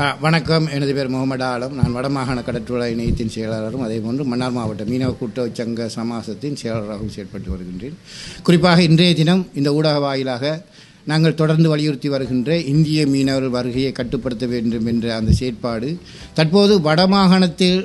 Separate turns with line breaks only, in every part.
வணக்கம். எனது பேர் முகமது ஆலம். நான் வடமாகாண கடற்றுலா இணையத்தின் செயலாளரும் அதேபோன்று மன்னார் மாவட்ட மீனவ கூட்டுறவு சங்க சமாசத்தின் செயலாளராகவும் செயற்பட்டு வருகின்றேன். குறிப்பாக இன்றைய தினம் இந்த ஊடக வாயிலாக நாங்கள் தொடர்ந்து வலியுறுத்தி வருகின்ற இந்திய மீனவர் வருகையை கட்டுப்படுத்த வேண்டும் என்ற அந்த செயற்பாடு தற்போது வடமாகாணத்தில்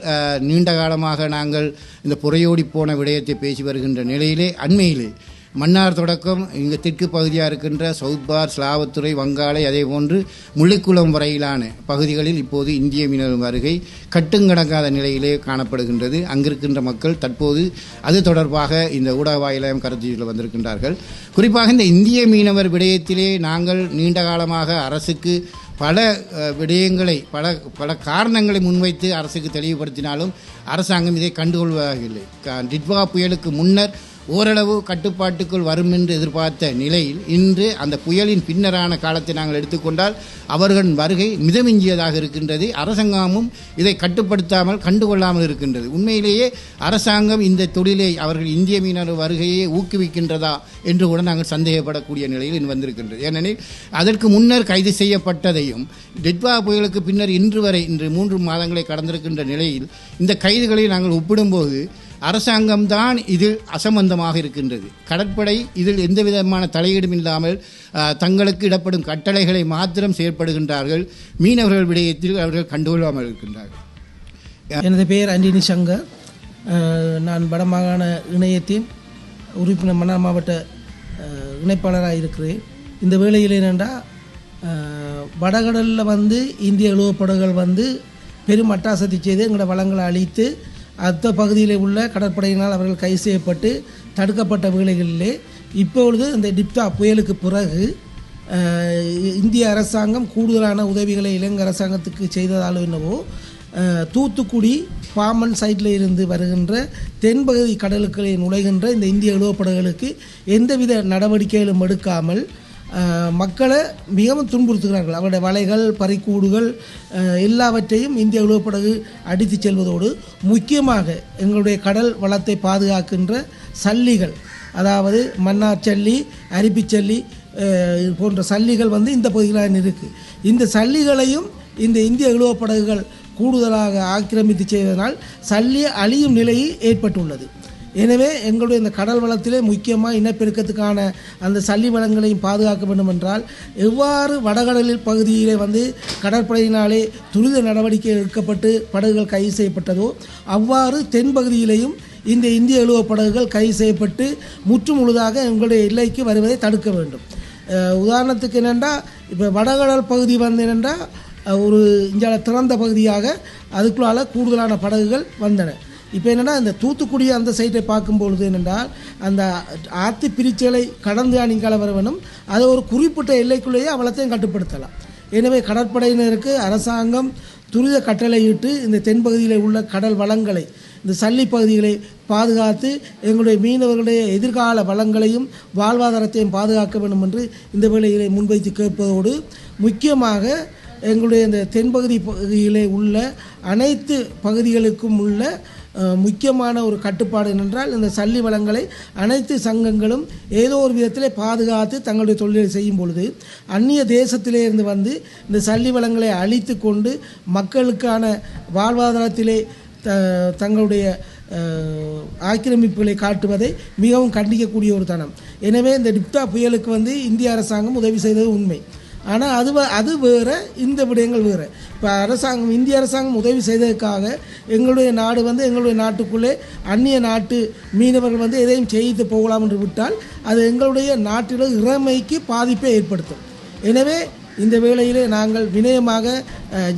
நீண்ட காலமாக நாங்கள் இந்த புறையோடி போன விடயத்தை பேசி வருகின்ற நிலையிலே அண்மையிலே மன்னார் தொடக்கம் இங்கே தெற்கு பகுதியாக இருக்கின்ற சவுத்பார் ஸ்லாவத்துறை வங்காளை அதே போன்று முள்ளிக்குளம் வரையிலான பகுதிகளில் இப்போது இந்திய மீனவர் வருகை கட்டுங்கடங்காத நிலையிலே காணப்படுகின்றது. அங்கிருக்கின்ற மக்கள் தற்போது அது தொடர்பாக இந்த ஊடக வாயிலாயம் கருத்தில் வந்திருக்கின்றார்கள். குறிப்பாக இந்த இந்திய மீனவர் விடயத்திலே நாங்கள் நீண்ட காலமாக அரசுக்கு பல விடயங்களை பல பல காரணங்களை முன்வைத்து அரசுக்கு தெளிவுபடுத்தினாலும் அரசாங்கம் இதை கண்டுகொள்வதாக இல்லை. க- டிட்வா புயலுக்கு முன்னர் ஓரளவு கட்டுப்பாட்டுக்குள் வரும் என்று எதிர்பார்த்த நிலையில் இன்று அந்த புயலின் பின்னரான காலத்தை நாங்கள் எடுத்துக்கொண்டால் அவர்கள் வருகை மிதமிஞ்சியதாக இருக்கின்றது. அரசாங்கமும் இதை கட்டுப்படுத்தாமல் கண்டுகொள்ளாமல் இருக்கின்றது. உண்மையிலேயே அரசாங்கம் இந்த தொழிலை அவர்கள் இந்திய மீனவர் வருகையை ஊக்குவிக்கின்றதா என்று கூட நாங்கள் சந்தேகப்படக்கூடிய நிலையில் இன்று வந்திருக்கின்றது. ஏனெனில் அதற்கு முன்னர் கைது செய்யப்பட்டதையும் டெட்வா புயலுக்கு பின்னர் இன்று வரை இன்று மூன்று மாதங்களை கடந்திருக்கின்ற நிலையில் இந்த கைதுகளை நாங்கள் ஒப்பிடும்போது அரசாங்கம்தான் இதில் அசம்பந்தமாக இருக்கின்றது. கடற்படை இதில் எந்த விதமான தலையீடும் இல்லாமல் தங்களுக்கு இடப்படும் கட்டளைகளை மாத்திரம் செயற்படுகின்றார்கள். மீனவர்கள் விடயத்தில் அவர்கள் கண்டுகொள்ளாமல் இருக்கின்றார்கள்.
எனது பெயர் அண்டினி சங்கர். நான் வடமாகாண இணையத்தின் உறுப்பினர் மன்னார் மாவட்ட இணைப்பாளராக இருக்கிறேன். இந்த வேளையில் என்னென்னா வடகடலில் வந்து இந்திய இழுவப்படகுகள் வந்து பெரும் அட்டாசத்தை செய்து எங்களோட வளங்களை அழித்து அந்த பகுதியில் உள்ள கடற்படையினால் அவர்கள் கைது செய்யப்பட்டு தடுக்கப்பட்ட வேளைகளிலே இப்பொழுது இந்த டிப்தா புயலுக்கு பிறகு இந்திய அரசாங்கம் கூடுதலான உதவிகளை இலங்கை அரசாங்கத்துக்கு செய்ததாலோ என்னவோ தூத்துக்குடி பாமன் சைட்டில் இருந்து வருகின்ற தென்பகுதி கடலுக்குள்ளே நுழைகின்ற இந்த இந்திய இழுவப்படகுகளுக்கு எந்தவித நடவடிக்கைகளும் எடுக்காமல் மக்களை மிகவும் துன்புறுத்துகிறார்கள். அவருடைய வலைகள் பறிக்கூடுகள் எல்லாவற்றையும் இந்திய உளவுப்படகு அடித்து செல்வதோடு முக்கியமாக எங்களுடைய கடல் வளத்தை பாதுகாக்கின்ற சல்லிகள் அதாவது மன்னார் சல்லி அரிப்பிச்சல்லி போன்ற சல்லிகள் வந்து இந்த பகுதியில் இருக்குது இந்த சல்லிகளையும் இந்த இந்திய இழுவப்படகுகள் கூடுதலாக ஆக்கிரமித்து செய்வதனால் சல்லி அழியும் நிலையில் ஏற்பட்டுள்ளது. எனவே எங்களுடைய இந்த கடல் வளத்திலே முக்கியமாக இனப்பெருக்கத்துக்கான அந்த சல்லி வளங்களையும் பாதுகாக்க வேண்டும் என்றால் எவ்வாறு வடகடலில் பகுதியிலே வந்து கடற்படையினாலே துரித நடவடிக்கை எடுக்கப்பட்டு படகுகள் கைது செய்யப்பட்டதோ அவ்வாறு தென்பகுதியிலேயும் இந்த இந்திய எழுவ படகுகள் கைது செய்யப்பட்டு முற்று முழுதாக எங்களுடைய எல்லைக்கு வருவதை தடுக்க வேண்டும். உதாரணத்துக்கு என்னென்னா இப்போ வடகடல் பகுதி வந்து என்னென்னா ஒரு இந்தியாவில் திறந்த பகுதியாக அதுக்குள்ளால் கூடுதலான படகுகள் வந்தன. இப்போ என்னென்னா இந்த தூத்துக்குடி அந்த சைட்டை பார்க்கும்பொழுது என்னென்றால் அந்த ஆற்று பிரிச்சலை கடந்து அணிங்கால வர வேணும் அதை ஒரு குறிப்பிட்ட எல்லைக்குள்ளேயே அவ்வளத்தையும் கட்டுப்படுத்தலாம். எனவே கடற்படையினருக்கு அரசாங்கம் துரித கட்டளையிட்டு இந்த தென்பகுதியில் உள்ள கடல் வளங்களை இந்த சல்லி பகுதிகளை பாதுகாத்து எங்களுடைய மீனவர்களுடைய எதிர்கால வளங்களையும் வாழ்வாதாரத்தையும் பாதுகாக்க வேண்டும் என்று இந்த வேளையிலே முன்வைத்து கேட்பதோடு முக்கியமாக எங்களுடைய இந்த தென்பகுதி பகுதியிலே உள்ள அனைத்து பகுதிகளுக்கும் உள்ள முக்கியமான ஒரு கட்டுப்பாடு என்னென்றால் இந்த சல்லி வளங்களை அனைத்து சங்கங்களும் ஏதோ ஒரு விதத்தில் பாதுகாத்து தங்களுடைய தொழிலை செய்யும் பொழுது அந்நிய தேசத்திலே இருந்து வந்து இந்த சல்லி வளங்களை அழித்து கொண்டு மக்களுக்கான வாழ்வாதாரத்திலே த தங்களுடைய ஆக்கிரமிப்புகளை காட்டுவதை மிகவும் கண்டிக்கக்கூடிய ஒரு தனம். எனவே இந்த டிப்தா புயலுக்கு வந்து இந்திய அரசாங்கம் உதவி செய்தது உண்மை. ஆனால் அது அது வேறு இந்த விடயங்கள் வேறு. இப்போ அரசாங்கம் இந்திய அரசாங்கம் உதவி செய்ததுக்காக எங்களுடைய நாடு வந்து எங்களுடைய நாட்டுக்குள்ளே அந்நிய நாட்டு மீனவர்கள் வந்து எதையும் செய்து போகலாம் என்று விட்டால் அது எங்களுடைய நாட்டில் இறமைக்கு பாதிப்பை ஏற்படுத்தும். எனவே இந்த வேளையிலே நாங்கள் வினயமாக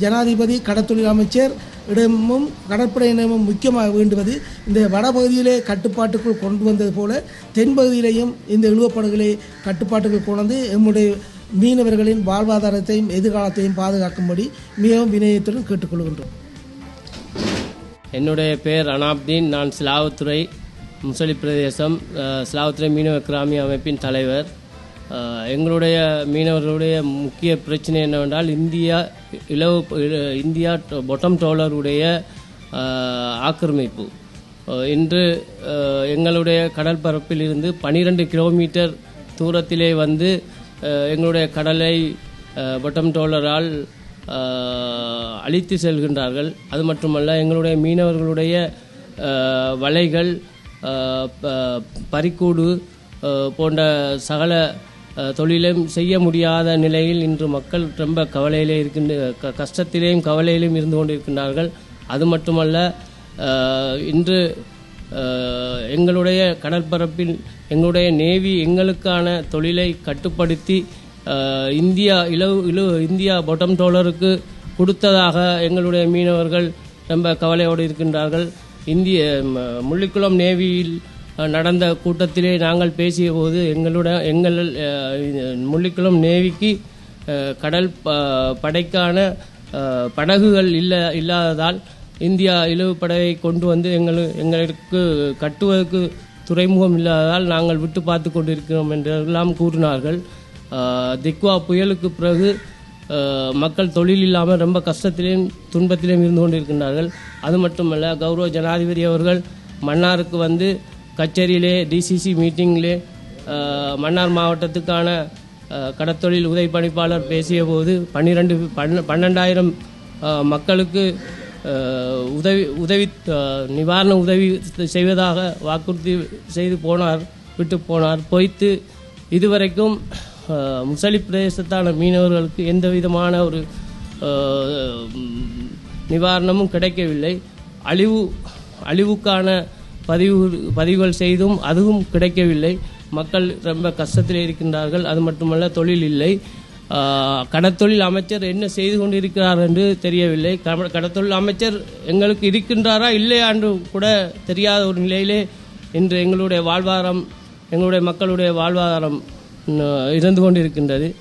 ஜனாதிபதி கடற்தொழில் அமைச்சர் இடமும் கடற்படையினமும் முக்கியமாக வேண்டுவது இந்த வடபகுதியிலே கட்டுப்பாட்டுக்குள் கொண்டு வந்தது போல தென்பகுதியிலேயும் இந்த இழுவப்படுகளை கட்டுப்பாட்டுக்குள் கொண்டு வந்து எம்முடைய மீனவர்களின் வாழ்வாதாரத்தையும் எதிர்காலத்தையும் பாதுகாக்கும்படி மிகவும் வினயத்துடன் கேட்டுக்கொள்கின்றோம்.
என்னுடைய பெயர் அனாப்தீன். நான் ஸ்லாவுத்துறை முசலி பிரதேசம் அஹ், ஸ்லாவுத்துறை மீனவ கிராமிய அமைப்பின் தலைவர். எங்களுடைய மீனவர்களுடைய முக்கிய பிரச்சனை என்னவென்றால் இந்தியா இலவு இந்தியா பொட்டம் டோலருடைய ஆக்கிரமிப்பு. இன்று எங்களுடைய கடற்பரப்பில் இருந்து பனிரெண்டு கிலோமீட்டர் தூரத்திலே வந்து எங்களுடைய கடலை பட்டம் டோலரால் அழித்து செல்கின்றார்கள். அது மட்டுமல்ல எங்களுடைய மீனவர்களுடைய வலைகள் பறிக்கூடு போன்ற சகல தொழிலும் செய்ய முடியாத நிலையில் இன்று மக்கள் ரொம்ப கவலையிலே இருக்கின்ற க- கஷ்டத்திலேயும் கவலையிலும் இருந்து கொண்டிருக்கின்றார்கள். அது மட்டுமல்ல இன்று எங்களுடைய கடற்பரப்பில் எங்களுடைய நேவி எங்களுக்கான தொழிலை கட்டுப்படுத்தி இந்தியா இலவு இலு இந்தியா பொட்டம் டோலருக்கு கொடுத்ததாக எங்களுடைய மீனவர்கள் ரொம்ப கவலையோடு இருக்கின்றார்கள். இந்திய முள்ளிக்குளம் நேவியில் நடந்த கூட்டத்திலே நாங்கள் பேசிய போது எங்களுடைய எங்கள் முள்ளிக்குளம் நேவிக்கு கடல் ப- படைக்கான படகுகள் இல்லை இல்லாததால் இந்தியா இழவுப்படையை கொண்டு வந்து எங்கள் எங்களுக்கு கட்டுவதற்கு துறைமுகம் இல்லாததால் நாங்கள் விட்டு பார்த்து கொண்டிருக்கிறோம் என்றெல்லாம் கூறினார்கள். திக்வா புயலுக்கு பிறகு மக்கள் தொழில் இல்லாமல் ரொம்ப கஷ்டத்திலேயும் துன்பத்திலேயும் இருந்து கொண்டிருக்கின்றார்கள். அது மட்டுமல்ல கௌரவ ஜனாதிபதி அவர்கள் மன்னாருக்கு வந்து கச்சேரியிலே டிசிசி மீட்டிங்கிலே மன்னார் மாவட்டத்துக்கான கடத்தொழில் உதவி பணிப்பாளர் பேசிய போது பன்னிரெண்டு பன்னெண்டாயிரம் மக்களுக்கு உதவி உதவி நிவாரண உதவி செய்வதாக வாக்குறுதி செய்து போனார் விட்டு போனார். பொய்த்து இதுவரைக்கும் முசலி பிரதேசத்தான மீனவர்களுக்கு எந்த விதமான ஒரு நிவாரணமும் கிடைக்கவில்லை. அழிவு அழிவுக்கான பதிவு பதிவுகள் செய்தும் அதுவும் கிடைக்கவில்லை. மக்கள் ரொம்ப கஷ்டத்தில் இருக்கின்றார்கள். அது மட்டுமல்ல தொழில் இல்லை. கடத்தொழில் அமைச்சர் என்ன செய்து கொண்டிருக்கிறார் என்று தெரியவில்லை. கட- கடத்தொழில் அமைச்சர் எங்களுக்கு இருக்கின்றாரா இல்லையா என்று கூட தெரியாத ஒரு நிலையிலே இன்று எங்களுடைய வாழ்வாதாரம் எங்களுடைய மக்களுடைய வாழ்வாதாரம் இருந்து கொண்டிருக்கின்றது.